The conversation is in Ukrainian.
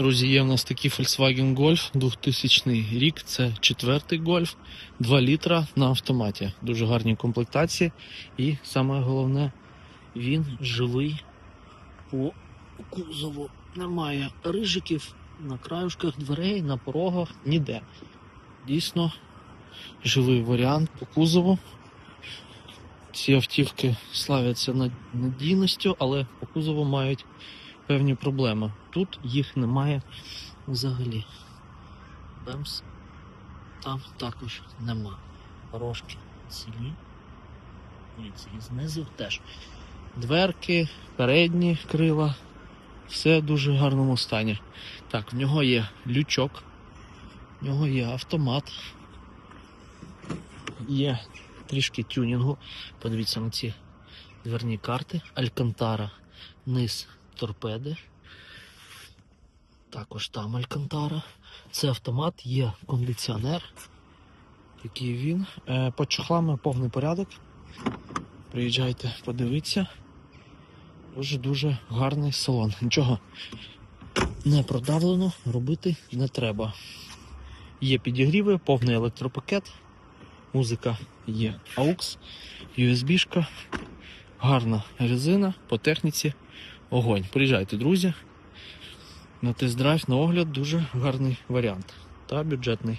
Друзі, є в нас такий Volkswagen Golf 2000 рік. Це четвертий Golf, 2 літра на автоматі. Дуже гарні комплектації. І саме головне, він живий по кузову. Немає рижиків на краюшках дверей, на порогах, ніде. Дійсно, живий варіант по кузову. Ці автівки славяться над- надійністю, але по кузову мають певні проблеми. Тут їх немає взагалі. Бемс там також нема. Порожки цілі. Дивіться, знизу теж. Дверки, передні крила. Все в дуже гарному стані. Так, в нього є лючок, в нього є автомат, є трішки тюнінгу. Подивіться на ці дверні карти. Алькантара, низ торпеди. Також там Алькантара. Це автомат, є кондиціонер. Який він. Е, по чохлами повний порядок. Приїжджайте, подивіться. Дуже-дуже гарний салон. Нічого не продавлено, робити не треба. Є підігріви, повний електропакет, музика є AUX, USB-шка, гарна резина по техніці. Огонь. Приїжджайте, друзі. На тест-драйв, на огляд, дуже гарний варіант та бюджетний.